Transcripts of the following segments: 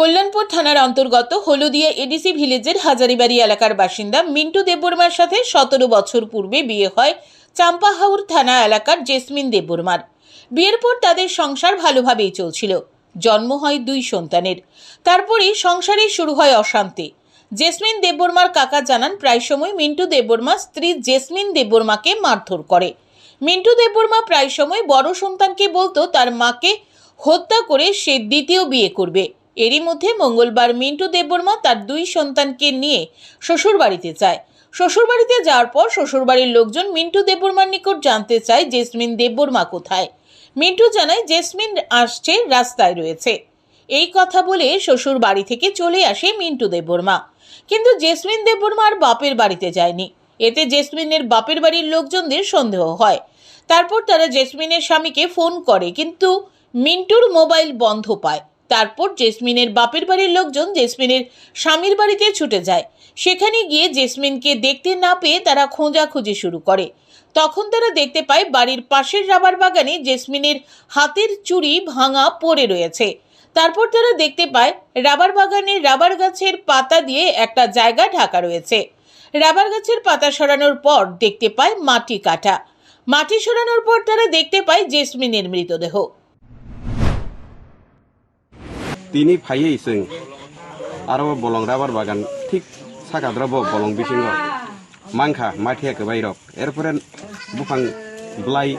কল্যাণপুর থানার অন্তর্গত হলুদিয়া এডিসি ভিলেজের হাজারিবাড়ি এলাকার বাসিন্দা মিন্টু দেববর্মার সাথে সতেরো বছর পূর্বে বিয়ে হয় চাম্পাহাউর থানা এলাকার জেসমিন দেববর্মার। বিয়ের পর তাদের সংসার ভালোভাবেই চলছিল। জন্ম হয় দুই সন্তানের। তারপরেই সংসারে শুরু হয় অশান্তি। জেসমিন দেববর্মার কাকা জানান, প্রায় সময় মিন্টু দেববর্মা স্ত্রী জেসমিন দেববর্মাকে মারধর করে। মিন্টু দেববর্মা প্রায় সময় বড় সন্তানকে বলতো তার মাকে হত্যা করে সে দ্বিতীয় বিয়ে করবে। এরই মধ্যে মঙ্গলবার মিন্টু দেববর্মা তার দুই সন্তানকে নিয়ে শ্বশুরবাড়িতে যায়। শ্বশুরবাড়িতে যাওয়ার পর শ্বশুরবাড়ির লোকজন মিন্টু দেববর্মার নিকট জানতে চায় জেসমিন দেববর্মা কোথায়। মিন্টু জানায়, জেসমিন আসছে, রাস্তায় রয়েছে। এই কথা বলে শ্বশুর বাড়ি থেকে চলে আসে মিন্টু দেববর্মা। কিন্তু জেসমিন দেববর্মা আর বাপের বাড়িতে যায়নি। এতে জেসমিনের বাপের বাড়ির লোকজনদের সন্দেহ হয়। তারপর তারা জেসমিনের স্বামীকে ফোন করে, কিন্তু মিন্টুর মোবাইল বন্ধ পায়। তারপর জেসমিনের বাপের বাড়ির লোকজন জেসমিনের স্বামীর বাড়িতে ছুটে যায়। সেখানে গিয়ে জেসমিনকে দেখতে না পেয়ে তারা খোঁজাখুঁজি শুরু করে। তখন তারা দেখতে পায় বাড়ির পাশের রাবার বাগানে জেসমিনের হাতের চুড়ি ভাঙা পড়ে রয়েছে। তারপর তারা দেখতে পায় রাবার বাগানে রাবার গাছের পাতা দিয়ে একটা জায়গা ঢাকা রয়েছে। রাবার গাছের পাতা সরানোর পর দেখতে পায় মাটি কাটা। মাটি সরানোর পর তারা দেখতে পায় জেসমিনের মৃতদেহ। তিনি ফাইয়ে ইসং। আরও বলং রাবার বাগান, ঠিক সাকাদ্রব বলং বিসিং মাংখা মাঠিয়াকে বাইরক। এরপরে বুফাং বলাই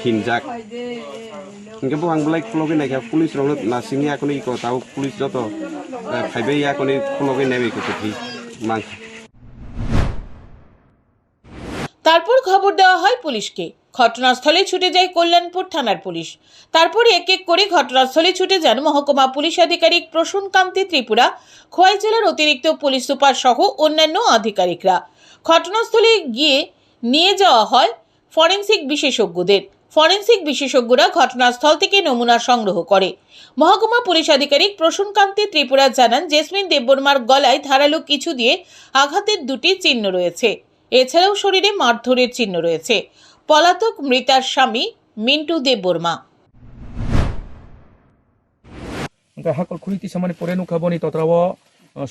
হিনজাক ইনকে বুফাং বলাই খুলগে নাইকা পুলিশ রং নাসিং এখন ইকো, তাও পুলিশ যত ফাইবে এখন খুলগে নেবে কত মাংখা। হয় পুলিশকে। ঘটনাস্থলে ছুটে যায় কল্যাণপুর থানার পুলিশ। তারপর এক এক করে ঘটনাস্থলে ছুটে যান মহকুমা পুলিশ আধিকারিক প্রসূন কান্তি ত্রিপুরা, খোয়াই জেলার অতিরিক্ত পুলিশ সুপার সহ অন্যান্য আধিকারিকরা। ঘটনাস্থলে গিয়ে নিয়ে যাওয়া হয় ফরেন্সিক বিশেষজ্ঞদের। ফরেন্সিক বিশেষজ্ঞরা ঘটনাস্থল থেকে নমুনা সংগ্রহ করে। মহকুমা পুলিশ আধিকারিক প্রসূন কান্তি ত্রিপুরা জানান, জেসমিন দেববর্মার গলায় ধারালো কিছু দিয়ে আঘাতের দুটি চিহ্ন রয়েছে। এছাড়াও শরীরে মারধরের চিহ্ন রয়েছে। পলাতক মৃতার স্বামী মিন্টু দেববর্মা হাকল খুলিতি সামানি পরে নুখাবনি তত্রাব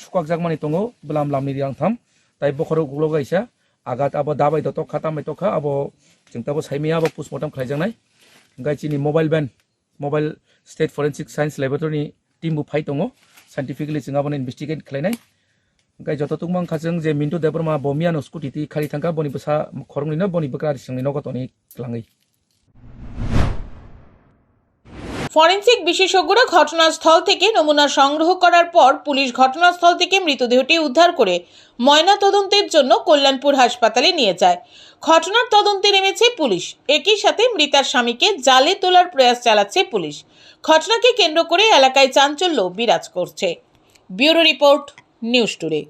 সুকাক জাগমানি তঙ্গ, ব্লাম লামনি দিয়াংথাম তাই বখরগুলো গাইসা, আঘাত আবো দাবাই দত খাতামাই তখা আবো চিন্তাবো সাইমিয়া আবো পোস্টমর্টম খাইজাংনাই গাইচিনি mobile van, mobile state forensic science ল্যাবরেটরিনি টিমবো ফাই তঙ্গ, সাইন্টিফিকলি চিঙাবনি ইনভেস্টিগেট খাইনাই gai joto tungmang khajang je mintu debrma bomiano scooty ti khali thangka boni basa khorongni no boni klangai forensic বিশেষজ্ঞরা ঘটনাস্থল থেকে নমুনা সংগ্রহ করার পর পুলিশ ঘটনাস্থল থেকে মৃতদেহটি উদ্ধার করে ময়না তদন্তের জন্য কল্যাণপুর হাসপাতালে নিয়ে যায়। ঘটনার তদন্তে নেমেছে পুলিশ। একই সাথে মৃতার স্বামীকে জালে তোলার প্রয়াস চালাচ্ছে পুলিশ। ঘটনাকে কেন্দ্র করে এলাকায় চাঞ্চল্য বিরাজ করছে। Bureau report. News today.